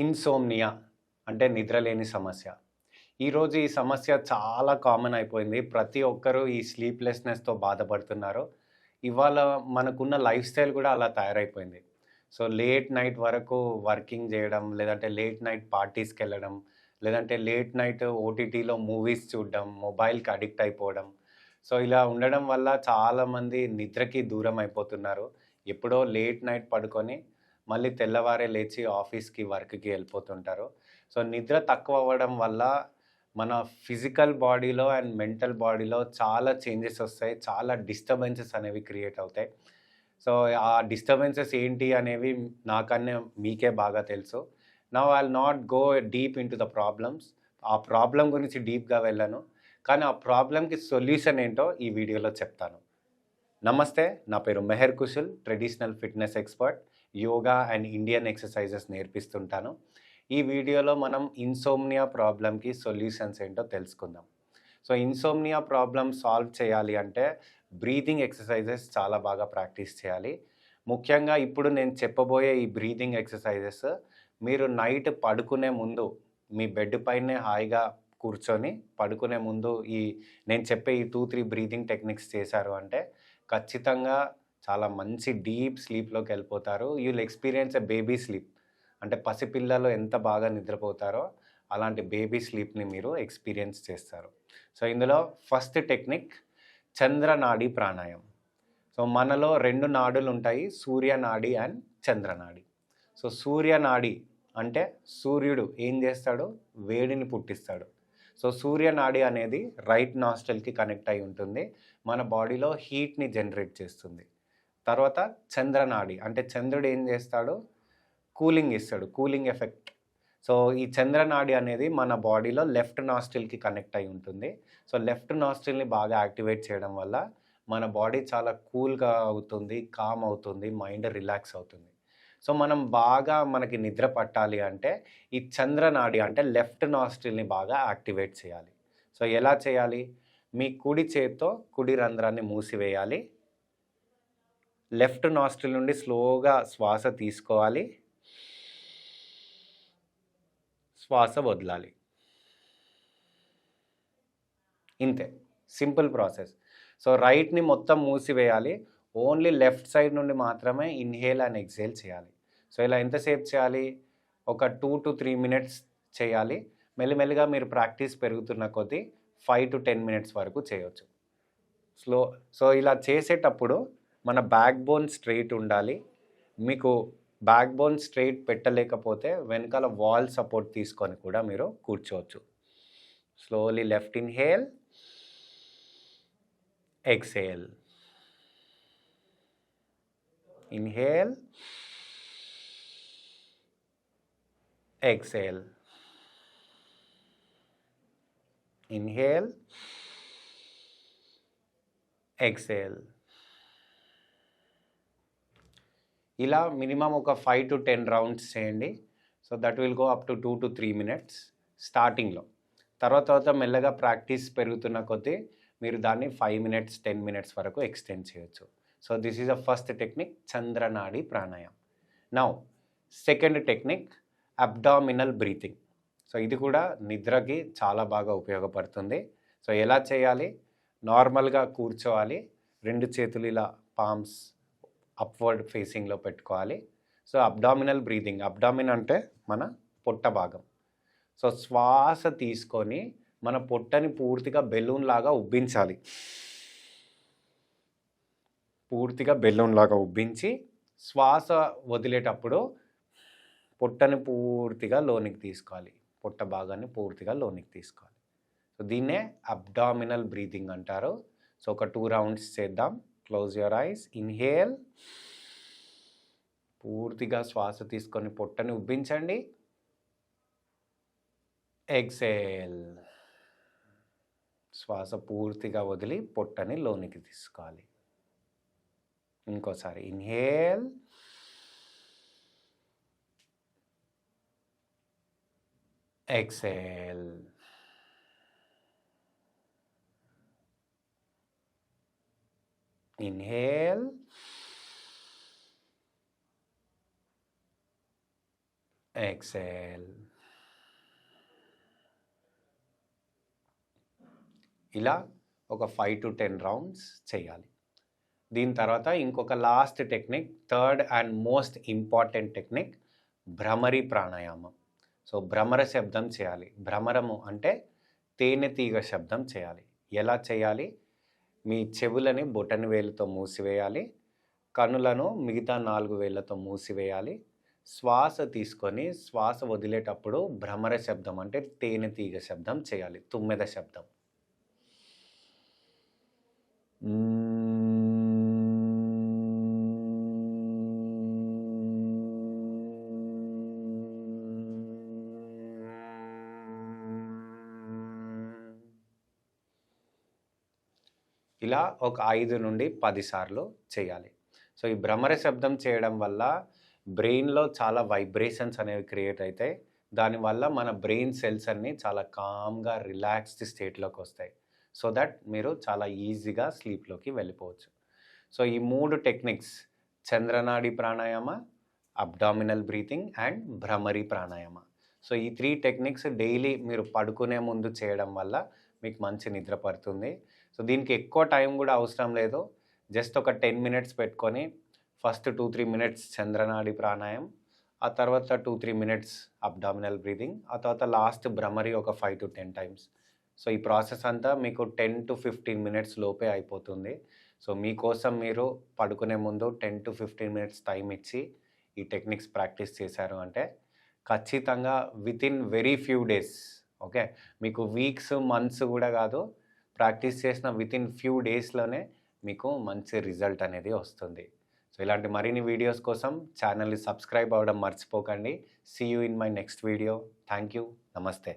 Insomnia అంటే నిద్రలేని సమస్య. ఈరోజు ఈ సమస్య చాలా కామన్ అయిపోయింది. ప్రతి ఒక్కరూ ఈ స్లీప్లెస్నెస్తో బాధపడుతున్నారు. ఇవాళ మనకున్న లైఫ్ స్టైల్ కూడా అలా తయారైపోయింది. సో లేట్ నైట్ వరకు వర్కింగ్ చేయడం లేదంటే లేట్ నైట్ పార్టీస్కి వెళ్ళడం లేదంటే లేట్ నైట్ ఓటీటీలో మూవీస్ చూడడం మొబైల్కి అడిక్ట్ అయిపోవడం. సో ఇలా ఉండడం వల్ల చాలామంది నిద్రకి దూరం అయిపోతున్నారు. ఎప్పుడో లేట్ నైట్ పడుకొని మళ్ళీ తెల్లవారే లేచి ఆఫీస్కి వర్క్కి వెళ్ళిపోతుంటారు. సో నిద్ర తక్కువ అవ్వడం వల్ల మన ఫిజికల్ బాడీలో అండ్ మెంటల్ బాడీలో చాలా చేంజెస్ వస్తాయి. చాలా డిస్టర్బెన్సెస్ అనేవి క్రియేట్ అవుతాయి. సో ఆ డిస్టర్బెన్సెస్ ఏంటి అనేవి నాకన్నా మీకే బాగా తెలుసు. నా I not go deep into the problems. ఆ ప్రాబ్లం గురించి డీప్గా వెళ్ళను. కానీ ఆ ప్రాబ్లంకి సొల్యూషన్ ఏంటో ఈ వీడియోలో చెప్తాను. నమస్తే నా పేరు Mehar Kushal traditional fitness expert. Yoga and Indian exercises నేర్పిస్తుంటాను. ఈ వీడియోలో మనం ఇన్సోమ్నియా ప్రాబ్లంకి సొల్యూషన్స్ ఏంటో తెలుసుకుందాం. సో ఇన్సోమ్నియా ప్రాబ్లం సాల్వ్ చేయాలి అంటే బ్రీదింగ్ ఎక్సర్సైజెస్ చాలా బాగా ప్రాక్టీస్ చేయాలి. ముఖ్యంగా ఇప్పుడు నేను చెప్పబోయే ఈ బ్రీదింగ్ ఎక్సర్సైజెస్ మీరు నైట్ పడుకునే ముందు మీ బెడ్ పైనే హాయిగా కూర్చొని పడుకునే ముందు ఈ నేను చెప్పే ఈ టూ త్రీ బ్రీదింగ్ టెక్నిక్స్ చేశారు అంటే ఖచ్చితంగా చాలా మంచి డీప్ స్లీప్లోకి వెళ్ళిపోతారు. You will experience a baby sleep. అంటే పసిపిల్లలు ఎంత బాగా నిద్రపోతారో అలాంటి బేబీ స్లీప్ని మీరు ఎక్స్పీరియన్స్ చేస్తారు. సో ఇందులో ఫస్ట్ టెక్నిక్ చంద్రనాడి ప్రాణాయం సో మనలో రెండు నాడులు ఉంటాయి సూర్యనాడి అండ్ చంద్రనాడి. సో సూర్యనాడి అంటే సూర్యుడు ఏం చేస్తాడు? వేడిని పుట్టిస్తాడు. సో సూర్యనాడి అనేది రైట్ నాస్టల్కి కనెక్ట్ అయి ఉంటుంది. మన బాడీలో హీట్ని జనరేట్ చేస్తుంది. తర్వాత చంద్రనాడి. అంటే చంద్రుడు ఏం చేస్తాడు? కూలింగ్ ఇస్తాడు. Cooling effect. సో ఈ చంద్రనాడి అనేది మన బాడీలో లెఫ్ట్ నాస్టిల్కి కనెక్ట్ అయి ఉంటుంది. సో లెఫ్ట్ నాస్టిల్ని బాగా యాక్టివేట్ చేయడం వల్ల మన బాడీ చాలా కూల్గా అవుతుంది కామ్ అవుతుంది మైండ్ రిలాక్స్ అవుతుంది. సో మనం బాగా మనకి నిద్ర పట్టాలి అంటే ఈ చంద్రనాడి అంటే లెఫ్ట్ నాస్టిల్ని బాగా యాక్టివేట్ చేయాలి. సో ఎలా చేయాలి? మీ కుడి చేత్తో కుడి రంధ్రాన్ని మూసివేయాలి. లెఫ్ట్ నాస్ట్రిల్ నుండి స్లోగా శ్వాస తీసుకోవాలి. శ్వాస వదలాలి. ఇంతే. Simple process. సో రైట్ని మొత్తం మూసివేయాలి. ఓన్లీ లెఫ్ట్ సైడ్ నుండి మాత్రమే ఇన్హేల్ అండ్ ఎక్సేల్ చేయాలి. సో ఇలా ఎంతసేపు చేయాలి? ఒక టూ టు త్రీ మినిట్స్ చేయాలి. మెల్లిమెల్లిగా మీరు ప్రాక్టీస్ పెరుగుతున్న కొద్దీ ఫైవ్ టు టెన్ మినిట్స్ వరకు చేయొచ్చు. స్లో సో ఇలా చేసేటప్పుడు మన బ్యాక్ బోన్ స్ట్రైట్ ఉండాలి. మీకు బ్యాక్ బోన్ స్ట్రైట్ పెట్టలేకపోతే వెనకాల వాల్ సపోర్ట్ తీసుకొని కూడా మీరు కూర్చోవచ్చు. Slowly left inhale exhale inhale exhale inhale exhale ఇలా మినిమం ఒక ఫైవ్ టు టెన్ రౌండ్స్ చేయండి. So that will go up to two to three minutes స్టార్టింగ్లో తర్వాత తర్వాత మెల్లగా ప్రాక్టీస్ పెరుగుతున్న కొద్దీ మీరు దాన్ని ఫైవ్ మినిట్స్ టెన్ మినిట్స్ వరకు ఎక్స్టెండ్ చేయొచ్చు. So this is a first technique చంద్రనాడి ప్రాణాయామం now second technique abdominal breathing so ఇది కూడా నిద్రకి చాలా బాగా ఉపయోగపడుతుంది. సో ఎలా చేయాలి? నార్మల్గా కూర్చోవాలి. రెండు చేతులు ఇలా పామ్స్ అప్వర్డ్ ఫేసింగ్లో పెట్టుకోవాలి. సో అబ్డామినల్ బ్రీదింగ్ అబ్డామిన్ అంటే మన పొట్ట భాగం. సో శ్వాస తీసుకొని మన పొట్టని పూర్తిగా బెలూన్ లాగా ఉబ్బించాలి. పూర్తిగా బెలూన్ లాగా ఉబ్బించి శ్వాస వదిలేటప్పుడు పొట్టని పూర్తిగా లోనికి తీసుకోవాలి. పొట్ట భాగాన్ని పూర్తిగా లోనికి తీసుకోవాలి. సో దీన్నే అబ్డామినల్ బ్రీతింగ్ అంటారు. సో ఒక టూ రౌండ్స్ చేద్దాం. క్లోజ్ యువర్ ఐస్ ఇన్హేల్ పూర్తిగా శ్వాస తీసుకొని పొట్టని ఉబ్బించండి. ఎక్సేల్ శ్వాస పూర్తిగా వదిలి పొట్టని లోనికి తీసుకోవాలి. ఇంకోసారి. Inhale exhale Inhale. ఎక్సెల్ ఇలా ఒక ఫైవ్ టు టెన్ రౌండ్స్ చేయాలి. దీని తర్వాత ఇంకొక last technique third and most important technique bhramari ప్రాణాయామం. సో భ్రమర శబ్దం చేయాలి. భ్రమరము అంటే తేనె తీగ శబ్దం చేయాలి. ఎలా చేయాలి? మీ చెవులని బొటని వేలుతో మూసివేయాలి కనులను మిగతా నాలుగు వేళ్ళతో మూసివేయాలి. శ్వాస తీసుకొని శ్వాస వదిలేటప్పుడు భ్రమర శబ్దం అంటే తేనె తీగ శబ్దం చేయాలి తుమ్మెద శబ్దం. ఇలా ఒక ఐదు నుండి పదిసార్లు చేయాలి. సో ఈ భ్రమర శబ్దం చేయడం వల్ల బ్రెయిన్లో చాలా వైబ్రేషన్స్ అనేవి క్రియేట్ అవుతాయి దానివల్ల మన బ్రెయిన్ సెల్స్ అన్నీ చాలా కామ్గా రిలాక్స్డ్ స్టేట్లోకి వస్తాయి. సో దట్ మీరు చాలా ఈజీగా స్లీప్లోకి వెళ్ళిపోవచ్చు. సో ఈ మూడు techniques చంద్రనాడి pranayama abdominal breathing and bhramari pranayama. So ఈ త్రీ టెక్నిక్స్ డైలీ మీరు పడుకునే ముందు చేయడం వల్ల మీకు మంచి నిద్ర పడుతుంది. సో దీనికి ఎక్కువ టైం కూడా అవసరం లేదు. జస్ట్ ఒక టెన్ మినిట్స్ పెట్టుకొని ఫస్ట్ టూ త్రీ మినిట్స్ చంద్రనాడి ప్రాణాయం ఆ తర్వాత two three minutes abdominal breathing ఆ తర్వాత లాస్ట్ భ్రమరి ఒక five to ten times. So ఈ ప్రాసెస్ అంతా మీకు టెన్ టు ఫిఫ్టీన్ మినిట్స్ లోపే అయిపోతుంది. సో మీకోసం మీరు పడుకునే ముందు ten to fifteen minutes time ఇచ్చి ఈ టెక్నిక్స్ ప్రాక్టీస్ చేశారు అంటే ఖచ్చితంగా with in very few days okay? మీకు వీక్స్ మంత్స్ కూడా కాదు ప్రాక్టీస్ చేసిన విత్ ఇన్ ఫ్యూ డేస్లోనే మీకు మంచి రిజల్ట్ అనేది వస్తుంది. సో ఇలాంటి మరిన్ని వీడియోస్ కోసం ఛానల్ని సబ్స్క్రైబ్ అవ్వడం మర్చిపోకండి. See you in my next video thank you నమస్తే